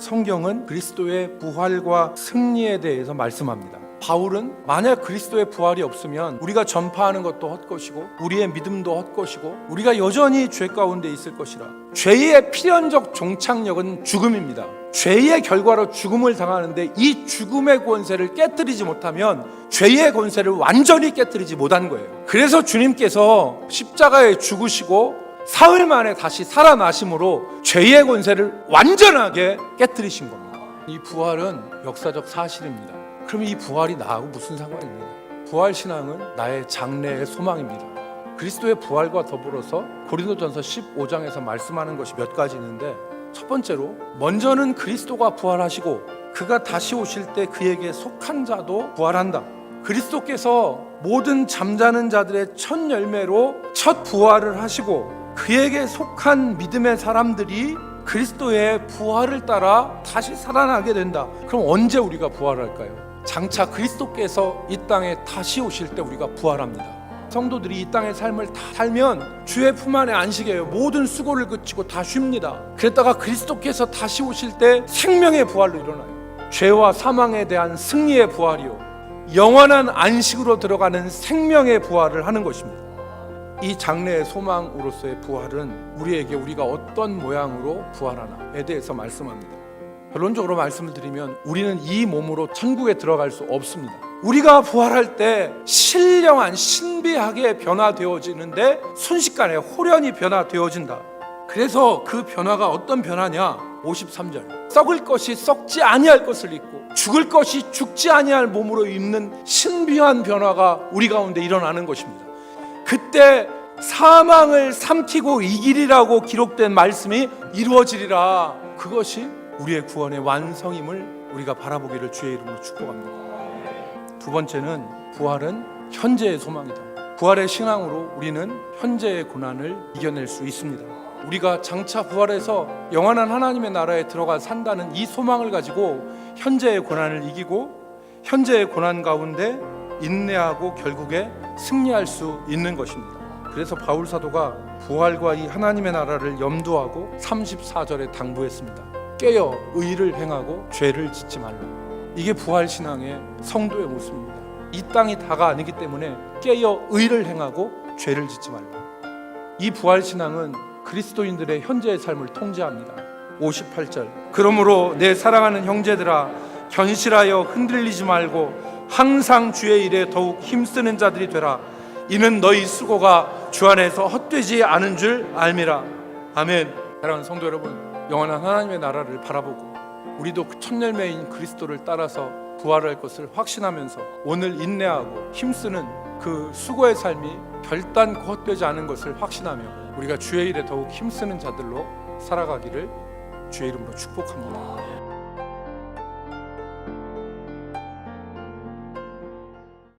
성경은 그리스도의 부활과 승리에 대해서 말씀합니다. 바울은 만약 그리스도의 부활이 없으면 우리가 전파하는 것도 헛것이고 우리의 믿음도 헛것이고 우리가 여전히 죄 가운데 있을 것이라. 죄의 필연적 종착역은 죽음입니다. 죄의 결과로 죽음을 당하는데 이 죽음의 권세를 깨뜨리지 못하면 죄의 권세를 완전히 깨뜨리지 못한 거예요. 그래서 주님께서 십자가에 죽으시고 사흘 만에 다시 살아나심으로 죄의 권세를 완전하게 깨뜨리신 겁니다. 이 부활은 역사적 사실입니다. 그럼 이 부활이 나하고 무슨 상관입니까? 부활 신앙은 나의 장래의 소망입니다. 그리스도의 부활과 더불어서 고린도전서 15장에서 말씀하는 것이 몇 가지 있는데 첫 번째로 먼저는 그리스도가 부활하시고 그가 다시 오실 때 그에게 속한 자도 부활한다. 그리스도께서 모든 잠자는 자들의 첫 열매로 첫 부활을 하시고 그에게 속한 믿음의 사람들이 그리스도의 부활을 따라 다시 살아나게 된다. 그럼 언제 우리가 부활할까요? 장차 그리스도께서 이 땅에 다시 오실 때 우리가 부활합니다. 성도들이 이 땅의 삶을 다 살면 주의 품 안에 안식해요. 모든 수고를 그치고 다 쉽니다. 그랬다가 그리스도께서 다시 오실 때 생명의 부활로 일어나요. 죄와 사망에 대한 승리의 부활이요. 영원한 안식으로 들어가는 생명의 부활을 하는 것입니다. 이 장래의 소망으로서의 부활은 우리에게 우리가 어떤 모양으로 부활하나에 대해서 말씀합니다. 결론적으로 말씀을 드리면 우리는 이 몸으로 천국에 들어갈 수 없습니다. 우리가 부활할 때 신령한 신비하게 변화되어지는데 순식간에 호련히 변화되어진다. 그래서 그 변화가 어떤 변화냐? 53절. 썩을 것이 썩지 아니할 것을 입고 죽을 것이 죽지 아니할 몸으로 입는 신비한 변화가 우리 가운데 일어나는 것입니다. 그때 사망을 삼키고 이기리라고 기록된 말씀이 이루어지리라. 그것이 우리의 구원의 완성임을 우리가 바라보기를 주의 이름으로 축복합니다. 두 번째는 부활은 현재의 소망이다. 부활의 신앙으로 우리는 현재의 고난을 이겨낼 수 있습니다. 우리가 장차 부활해서 영원한 하나님의 나라에 들어가 산다는 이 소망을 가지고 현재의 고난을 이기고 현재의 고난 가운데 인내하고 결국에 승리할 수 있는 것입니다. 그래서 바울 사도가 부활과 이 하나님의 나라를 염두하고 34절에 당부했습니다. 깨어 의를 행하고 죄를 짓지 말라. 이게 부활 신앙의 성도의 모습입니다. 이 땅이 다가 아니기 때문에 깨어 의를 행하고 죄를 짓지 말라. 이 부활 신앙은 그리스도인들의 현재의 삶을 통제합니다. 58절. 그러므로 내 사랑하는 형제들아 견실하여 흔들리지 말고 항상 주의 일에 더욱 힘쓰는 자들이 되라. 이는 너희 수고가 주 안에서 헛되지 않은 줄 알미라. 아멘. 사랑하는 성도 여러분, 영원한 하나님의 나라를 바라보고 우리도 그 첫 열매인 그리스도를 따라서 부활할 것을 확신하면서 오늘 인내하고 힘쓰는 그 수고의 삶이 결단코 헛되지 않은 것을 확신하며 우리가 주의 일에 더욱 힘쓰는 자들로 살아가기를 주의 이름으로 축복합니다.